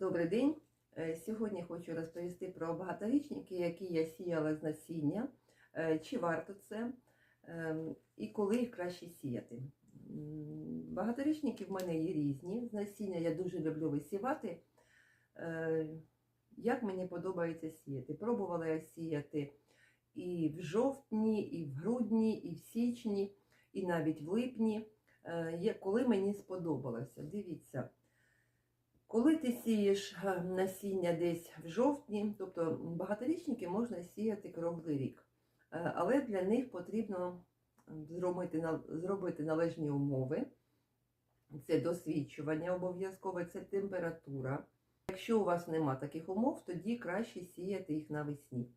Добрий день. Е, Сьогодні хочу розповісти про багаторічники, які я сіяла з насіння, Е, чи варто це ем, і коли їх краще сіяти. Багаторічники в мене є різні. З насіння я дуже люблю висівати. Е, Як мені подобається сіяти? Пробувала я сіяти і в жовтні, і в грудні, і в січні, і навіть в липні. Коли мені сподобалося. Дивіться. Коли ти сієш е, насіння десь в жовтні, тобто багаторічники можна сіяти круглий рік, Е, але для них потрібно зробити, належні умови. Це досвідчування обов'язкове, це температура. Якщо у вас нема таких умов, тоді краще сіяти їх навесні.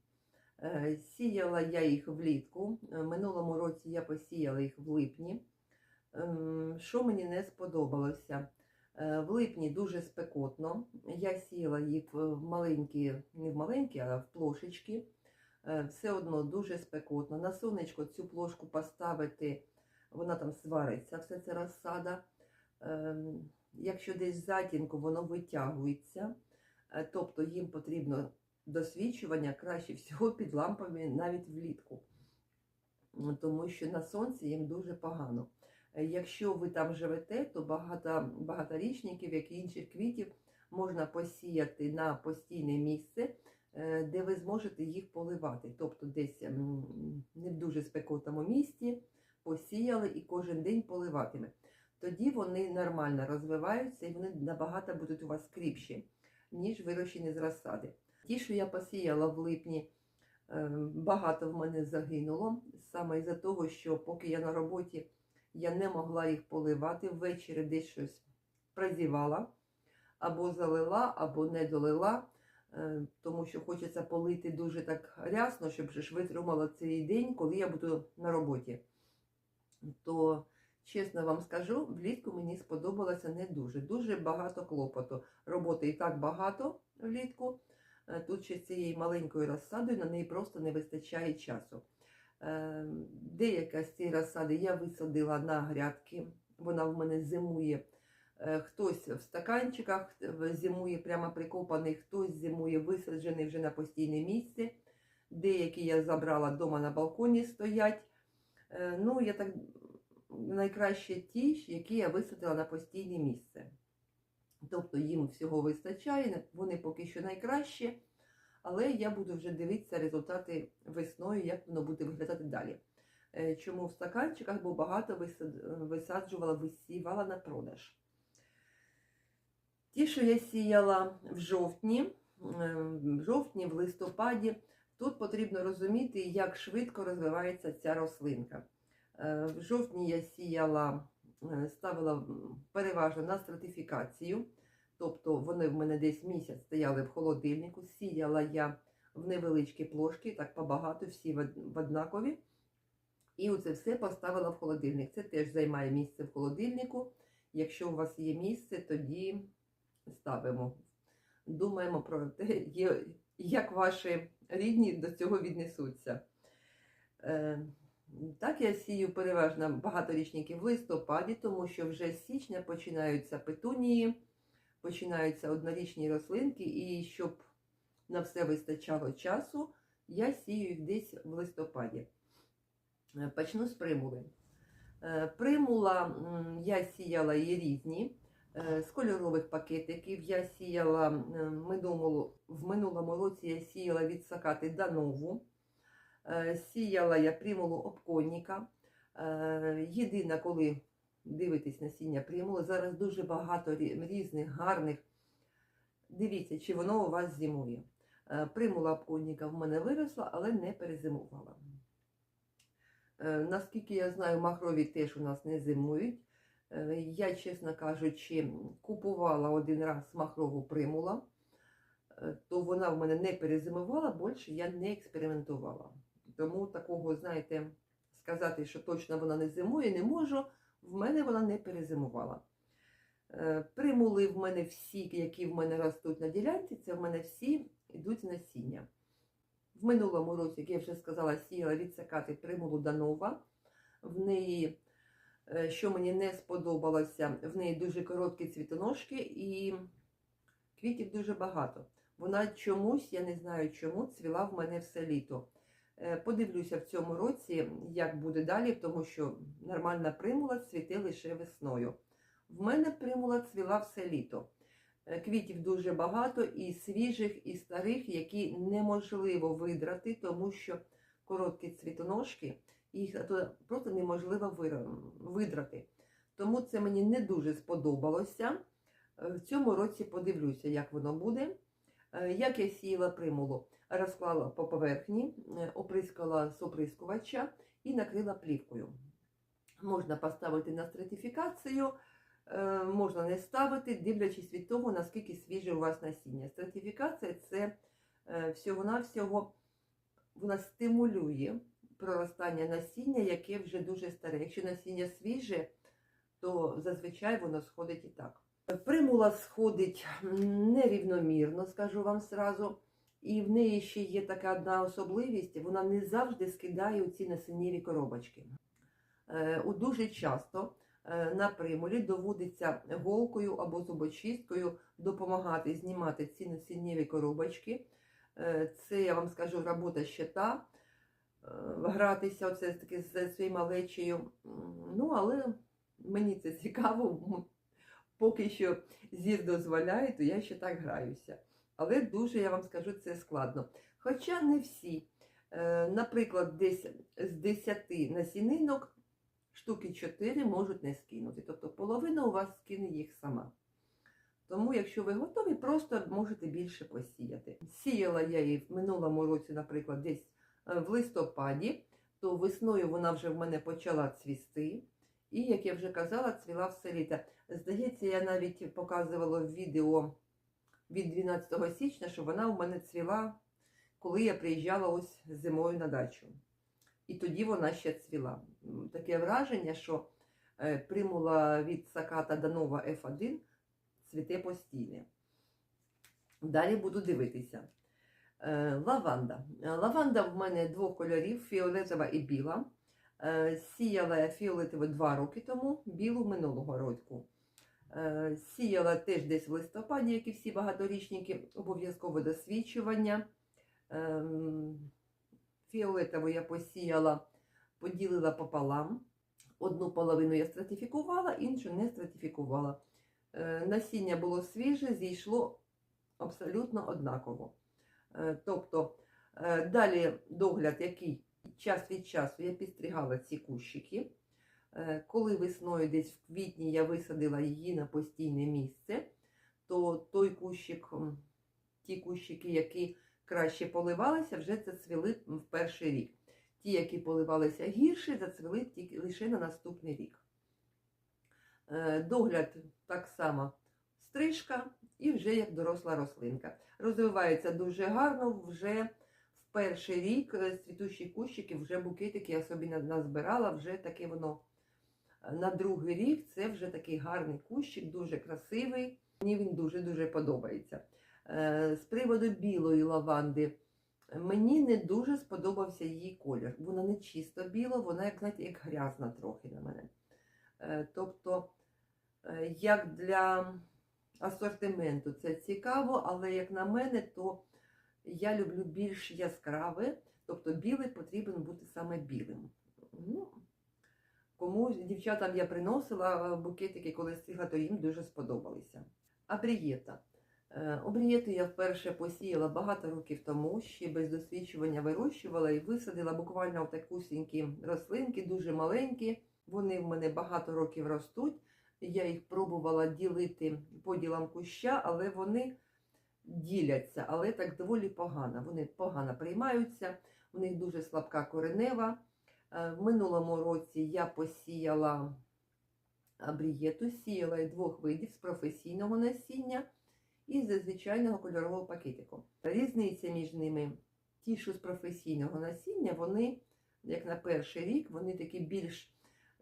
Е, Сіяла я їх влітку. Е, Минулому році я посіяла їх в липні. Ем, Що мені не сподобалося? Е, В липні дуже спекотно. Я сіяла їх в маленькі, не в маленькі, а в плошечки. Е, Все одно дуже спекотно. На сонечко цю плошку поставити, вона там свариться, все це розсада. Ем, Якщо десь затінку, воно витягується. Е, Тобто їм потрібно досвідчування краще всього під лампами навіть влітку. Тому що на сонці їм дуже погано. Якщо ви там живете, то багато багаторічників, як і інших квітів, можна посіяти на постійне місце, е, де ви зможете їх поливати. Тобто десь не в дуже спекотному місці посіяли і кожен день поливатиме. Тоді вони нормально розвиваються і вони набагато будуть у вас кріпші, ніж вирощені з розсади. Ті, що я посіяла в липні, е, багато в мене загинуло, саме із-за того, що поки я на роботі я не могла їх поливати. Ввечері десь щось прозівала, або залила, або не долила, е, тому що хочеться полити дуже так рясно, щоб ж витримала цей день, коли я буду на роботі. То, чесно вам скажу, влітку мені сподобалося не дуже. Дуже багато клопоту. Роботи і так багато влітку. Е, Тут ще цією маленькою розсадою на неї просто не вистачає часу. Е, Деяка з цієї розсади я висадила на грядки. Вона в мене зимує. Е, Хтось в стаканчиках зимує прямо прикопаний, хтось зимує висаджений вже на постійне місце. Деякі я забрала вдома на балконі стоять. Е, Ну, я так найкраще ті, які я висадила на постійне місце. Тобто їм всього вистачає, вони поки що найкраще, але я буду вже дивитися результати весною, як воно буде виглядати далі. Е, Чому в стаканчиках, бо багато висаджувала, висівала на продаж. Ті, що я сіяла в жовтні, е, в жовтні, в листопаді, тут потрібно розуміти, як швидко розвивається ця рослинка. Е, В жовтні я сіяла, ставила переважно на стратифікацію, тобто вони в мене десь місяць стояли в холодильнику. Сіяла я в невеличкі плошки, так побагато, всі в однакові. І оце все поставила в холодильник. Це теж займає місце в холодильнику. Якщо у вас є місце, тоді ставимо. Думаємо про те, як ваші рідні до цього віднесуться. Е, Так, я сію переважно багаторічники в листопаді, тому що вже січня починаються петунії, починаються однорічні рослинки, і щоб на все вистачало часу, я сію їх десь в листопаді. Е, Почну з примули. Е, Примула я сіяла її різні. Е, З кольорових пакетиків я сіяла е, минулому, в минулому році я сіяла від сакати Данову. Сіяла я примулу обконніка. Е, Єдине, коли дивитесь насіння примули, зараз дуже багато різних гарних. Дивіться, чи воно у вас зимує. Е, Примула обконніка в мене виросла, але не перезимувала. Е, Наскільки я знаю, махрові теж у нас не зимують. Е, Я, чесно кажучи, купувала один раз махрову примула, то вона в мене не перезимувала, більше я не експериментувала. Тому такого, знаєте, сказати, що точно вона не зимує, не можу. В мене вона не перезимувала. Е, Примули в мене всі, які в мене ростуть на ділянці, це в мене всі йдуть насіння. В минулому році, як я вже сказала, сіяла відсакати примулу Данова. В неї, е, що мені не сподобалося, в неї дуже короткі цвітоножки і Квітів дуже багато. Вона чомусь, я не знаю чому, цвіла в мене все літо. Е, Подивлюся в цьому році, як буде далі, тому що нормальна примула цвіте лише весною. В мене примула цвіла все літо. Е, Квітів дуже багато, і свіжих, і старих, які неможливо видрати, тому що короткі цвітоножки, їх просто неможливо видрати. Тому це мені не дуже сподобалося. Е, В цьому році подивлюся, як воно буде. Як я сіяла примулу, розклала по поверхні, е, оприскала з оприскувача і накрила плівкою. Можна поставити на стратифікацію, е, можна не ставити, дивлячись від того, наскільки свіже у вас насіння. Стратифікація це е, всього-навсього вона стимулює проростання насіння, яке вже дуже старе. Якщо насіння свіже, то зазвичай воно сходить і так. Примула сходить нерівномірно, скажу вам сразу. І в неї ще є така одна особливість, вона не завжди скидає ці насіннєві коробочки. Е, у Дуже часто е, на примулі доводиться голкою або зубочисткою допомагати знімати ці насіннєві коробочки. Е, Це, я вам скажу, робота щита, гратися оце таки з своєю малечею. Ну, але мені це цікаво. Поки що зір дозволяє, то я ще так граюся. Але дуже, я вам скажу, це складно. Хоча не всі. Е, Наприклад, десь з 10 насінинок штуки 4 можуть не скинути. Тобто половина у вас скине їх сама. Тому, якщо ви готові, просто можете більше посіяти. Сіяла я її в минулому році, наприклад, десь е, в листопаді, то весною вона вже в мене почала цвісти. І, як я вже казала, цвіла все літо. Здається, я навіть показувала в відео від 12 січня, що вона у мене цвіла, коли я приїжджала ось зимою на дачу. І тоді вона ще цвіла. Таке враження, що е, примула від Саката Данова F1 цвіте постійно. Далі буду дивитися. Е, Лаванда. Е, Лаванда в мене двох кольорів: фіолетова і біла. Сіяла я фіолетову два роки тому, білу минулого року. Е, Сіяла теж десь в листопаді, як і всі багаторічники, обов'язкове досвідчування. Ем, Фіолетову я посіяла, поділила пополам. Одну половину я стратифікувала, іншу не стратифікувала. Е, Насіння було свіже, зійшло абсолютно однаково. Е, Тобто, далі догляд, який час від часу я підстригала ці кущики. Е, Коли весною, десь в квітні, я висадила її на постійне місце, то той кущик, ті кущики, які краще поливалися, вже зацвіли в перший рік. Ті, які поливалися гірше, зацвіли тільки лише на наступний рік. Е, Догляд так само стрижка і вже як доросла рослинка. Розвивається дуже гарно, вже в перший рік е, цвітущі кущики, вже букетики я собі назбирала, вже таке воно на другий рік це вже такий гарний кущик, дуже красивий. Мені він дуже-дуже подобається. Е, З приводу білої лаванди, мені не дуже сподобався її колір. Вона не чисто біла, вона, як знаєте, як грязна трохи на мене. Е, Тобто, е, як для асортименту це цікаво, але як на мене, то я люблю більш яскраве, тобто білий потрібен бути саме білим. Ну, Кому дівчатам я приносила е, букетики, коли стигла, то їм дуже сподобалися. Абрієта. Е, Обрієту я вперше посіяла багато років тому, ще без досвідчування вирощувала і висадила буквально в такусінькі рослинки, дуже маленькі. Вони в мене багато років ростуть. Я їх пробувала ділити поділам куща, але вони діляться, але так доволі погано. Вони погано приймаються, в них дуже слабка коренева. Е, В минулому році я посіяла абрієту, сіяла двох видів з професійного насіння і з звичайного кольорового пакетику. Різниця між ними, ті, що з професійного насіння, вони, як на перший рік, вони такі більш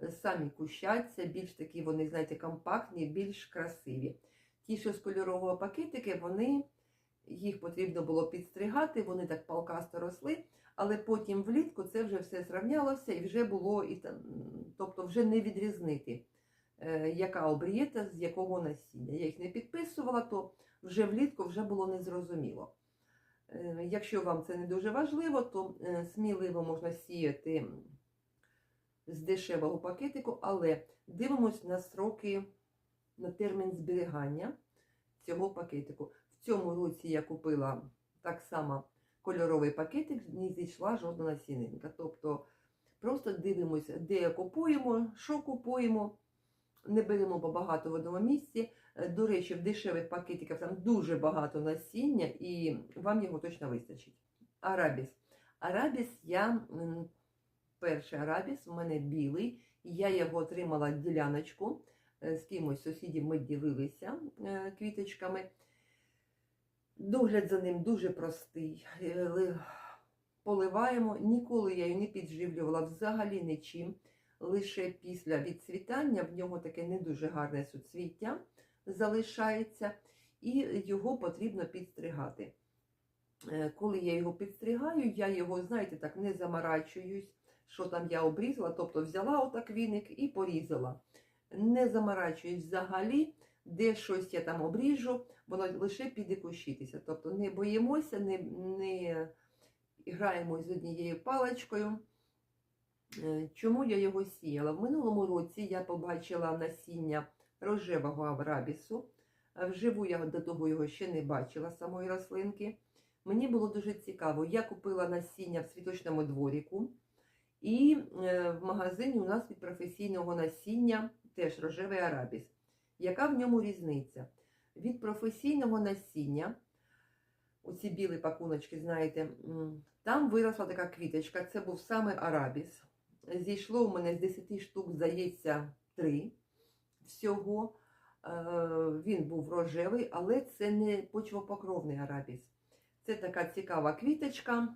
е, самі кущаться, більш такі, вони, знаєте, компактні, більш красиві. Ті, що з кольорового пакетики, вони, їх потрібно було підстригати, вони так палкасто росли, але потім влітку це вже все зрівнялося і вже було, і тобто вже не відрізнити е, яка обрієта, з якого насіння. Я їх не підписувала, то вже влітку вже було незрозуміло. Е, Якщо вам це не дуже важливо, то е, сміливо можна сіяти з дешевого пакетику, але дивимось на сроки, на термін зберігання цього пакетику. В цьому році я купила так само кольоровий пакетик, не зійшла жодна насінинка. Тобто просто дивимося, де купуємо, що купуємо, не беремо багато в одному місці. Е, До речі, в дешевих пакетиках там дуже багато насіння, і вам його точно вистачить. Арабіс. Арабіс я перший арабіс, у мене білий. Я його отримала діляночку. е, З кимось сусідів ми ділилися е, квіточками. Догляд за ним дуже простий. Е, Поливаємо. Ніколи я її не підживлювала взагалі нічим. Лише після відцвітання в нього таке не дуже гарне суцвіття залишається, і його потрібно підстригати. Е, Коли я його підстригаю, я його, знаєте, так не заморачуюсь, що там я обрізала, тобто взяла отак віник і порізала. Не заморачуюсь взагалі, де щось я там обріжу, воно лише піде кущитися. Тобто не боїмося, не, не граємо з однією паличкою. Е, Чому я його сіяла? В минулому році я побачила насіння рожевого аврабісу. Е, Вживу я до того його ще не бачила, самої рослинки. Мені було дуже цікаво. Я купила насіння в світочному дворіку, і е, в магазині у нас від професійного насіння теж рожевий арабіс. Яка в ньому різниця? Від професійного насіння, оці білі пакуночки, знаєте, там виросла така квіточка, це був саме арабіс. Зійшло у мене з 10 штук, здається, 3 всього. Е, Він був рожевий, але це не почвопокровний арабіс. Це така цікава квіточка.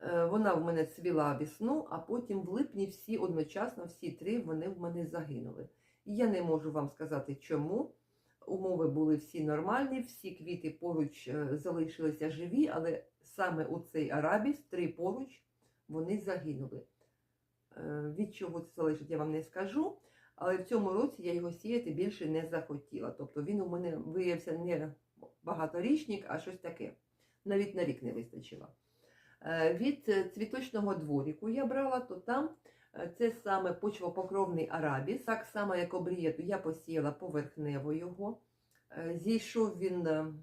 Е, Вона в мене цвіла весну, а потім в липні всі одночасно, всі три вони в мене загинули. Я не можу вам сказати, чому. Умови були всі нормальні, всі квіти поруч е, залишилися живі, але саме у цей арабіс, три поруч, вони загинули. Е, Від чого це залежить, я вам не скажу. Але в цьому році я його сіяти більше не захотіла. Тобто він у мене виявився не багаторічник, а щось таке. Навіть на рік не вистачило. Е, Від цвіточного дворіку я брала, то там це саме почвопокровний арабіс. Так само, як обрієту, я посіяла поверхнево його. Е, Зійшов він, е,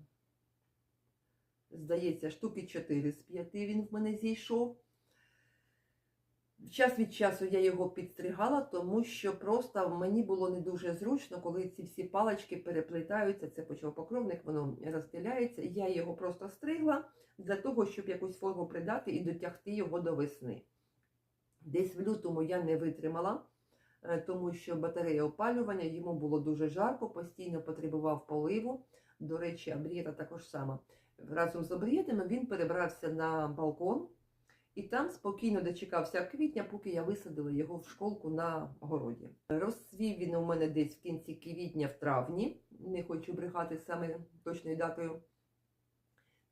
здається, штуки 4 з 5 він в мене зійшов. Час від часу я його підстригала, тому що просто мені було не дуже зручно, коли ці всі палички переплетаються, це почвопокровник, воно розстеляється. Я його просто стригла для того, щоб якусь форму придати і дотягти його до весни. Десь в лютому я не витримала, е, тому що батарея опалювання, йому було дуже жарко, постійно потребував поливу. До речі, Абрієта також сама. Разом з обрієтами він перебрався на балкон. І там спокійно дочекався квітня, поки я висадила його в школку на городі. Розцвів він у мене десь в кінці квітня, в травні. Не хочу брехати саме точною датою.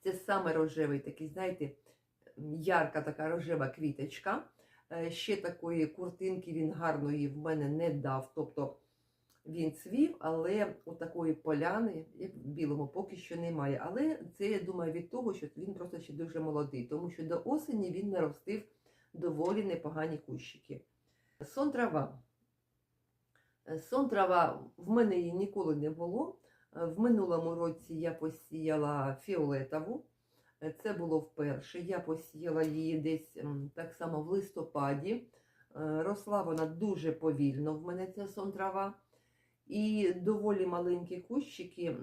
Це саме рожевий такий, знаєте, ярка така рожева квіточка. Е, Ще такої куртинки він гарної в мене не дав. Тобто він цвів, але у такої поляни, як в білому, поки що немає. Але це, я думаю, від того, що він просто ще дуже молодий, тому що до осені він наростив доволі непогані кущики. Сон трава. Е, Сон трава в мене її ніколи не було. Е, В минулому році я посіяла фіолетову. Е, Це було вперше. Я посіяла її десь так само в листопаді. Е, Росла вона дуже повільно в мене ця сон трава. І доволі маленькі кущики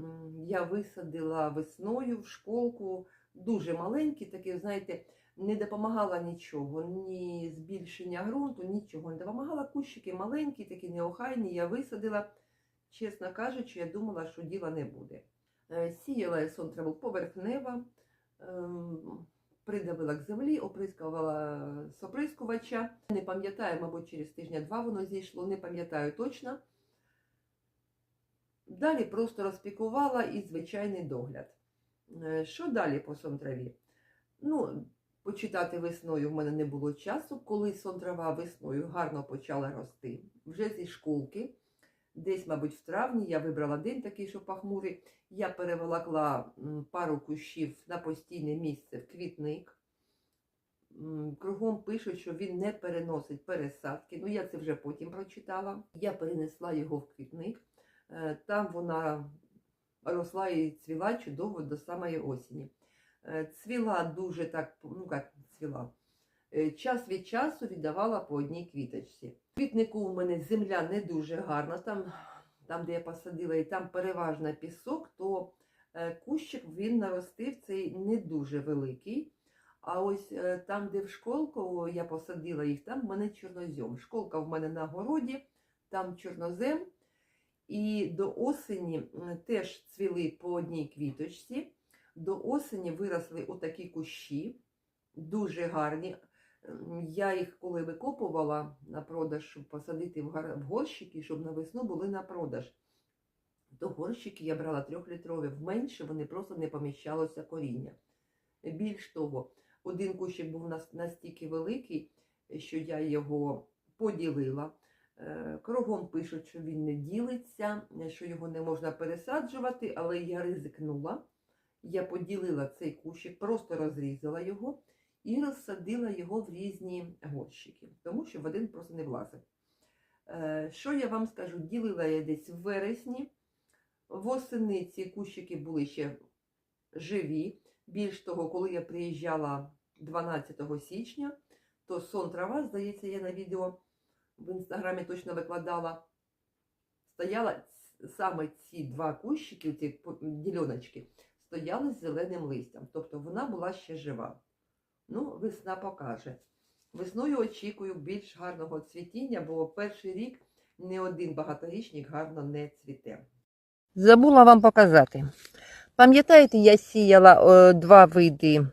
я висадила весною в школку, дуже маленькі, такі, знаєте, не допомагала нічого, ні збільшення ґрунту, нічого не допомагала. Кущики маленькі, такі неохайні, я висадила. Чесно кажучи, я думала, що діла не буде. Е, Сіяла я сон траву поверхнева, придавила к землі, оприскувала з оприскувача. Не пам'ятаю, мабуть, через тижня-два воно зійшло, не пам'ятаю точно. Далі просто розпікувала і звичайний догляд. Е, Що далі по сонтраві? Ну, Почитати весною в мене не було часу, коли сон трава весною гарно почала рости. Вже зі школки, десь, мабуть, в травні я вибрала день такий, що похмурий. Я переволокла пару кущів на постійне місце в квітник. Кругом пишуть, що він не переносить пересадки. Ну, я це вже потім прочитала. Я перенесла його в квітник. Е, Там вона росла і цвіла чудово до самої осені. Е, Цвіла дуже так, ну як цвіла. Е, Час від часу віддавала по одній квіточці. Квітнику в мене земля не дуже гарна, там, там де я посадила, і там переважно пісок, то е, кущик він наростив цей не дуже великий. А ось е, там, де в школку я посадила їх, там в мене чорнозем. Школка в мене на городі, там чорнозем. І до осені теж цвіли по одній квіточці. До осені виросли отакі кущі, дуже гарні. Я їх коли викопувала на продаж, щоб посадити в горщики, щоб на весну були на продаж. То горщики я брала трьохлітрові, в менше вони просто не поміщалося коріння. Більш того, один кущик був настільки великий, що я його поділила. Е, Кругом пишуть, що він не ділиться, що його не можна пересаджувати, але я ризикнула. Я поділила цей кущик, просто розрізала його і розсадила його в різні горщики, тому що в один просто не влазив. Е, Що я вам скажу? Ділила я десь в вересні. Восени ці кущики були ще живі. Більш того, коли я приїжджала 12 січня, то сон трава, здається, я на відео в інстаграмі точно викладала. Стояла саме ці два кущики, ці діляночки, стояли з зеленим листям. Тобто вона була ще жива. Ну, весна покаже. Весною очікую більш гарного цвітіння, бо перший рік ні один багаторічник гарно не цвіте. Забула вам показати. Пам'ятаєте, я сіяла е, два види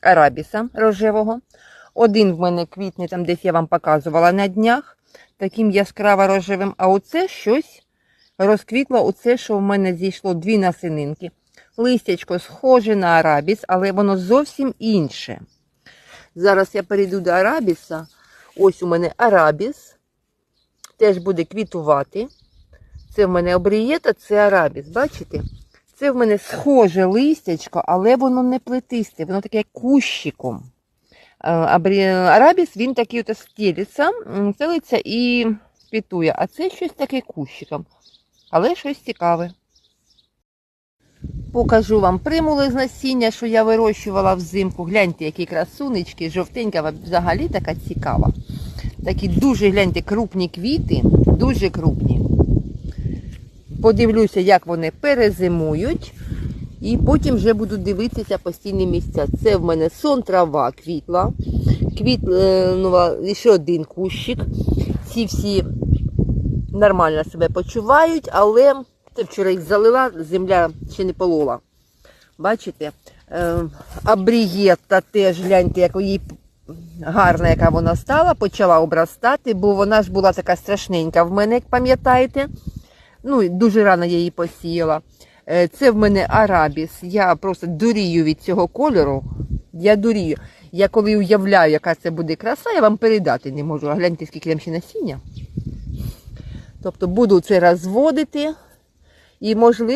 арабіса рожевого. Один в мене квітне, там десь я вам показувала на днях, таким яскраво рожевим, а оце щось розквітло, оце, що в мене зійшло дві насининки. Листячко схоже на арабіс, але воно зовсім інше. Зараз я перейду до арабіса. Ось у мене арабіс. Теж буде квітувати. Це в мене обрієта, це арабіс, бачите? Це в мене схоже листячко, але воно не плетисте, воно таке кущиком. Е, Арабіс, він такий от стілиться, стелиться і квітує, а це щось таке кущиком, але щось цікаве. Покажу вам примули з насіння, що я вирощувала взимку. Гляньте, які красунечки, жовтенька, взагалі така цікава. Такі дуже гляньте крупні квіти, дуже крупні. Подивлюся, як вони перезимують. І потім вже буду дивитися постійні місця. Це в мене сон трава квітла. Квітнула ще один кущик. Ці всі нормально себе почувають, але вчора їх залила, земля ще не полола. Бачите? Е, Абрієта теж гляньте, як її гарна, яка вона стала, почала обростати, бо вона ж була така страшненька в мене, як пам'ятаєте. Ну, дуже рано я її посіяла. Е, Це в мене арабіс. Я просто дурію від цього кольору. Я дурію. Я коли уявляю, яка це буде краса, я вам передати не можу. А гляньте, скільки там ще насіння. Тобто буду це розводити і можливо.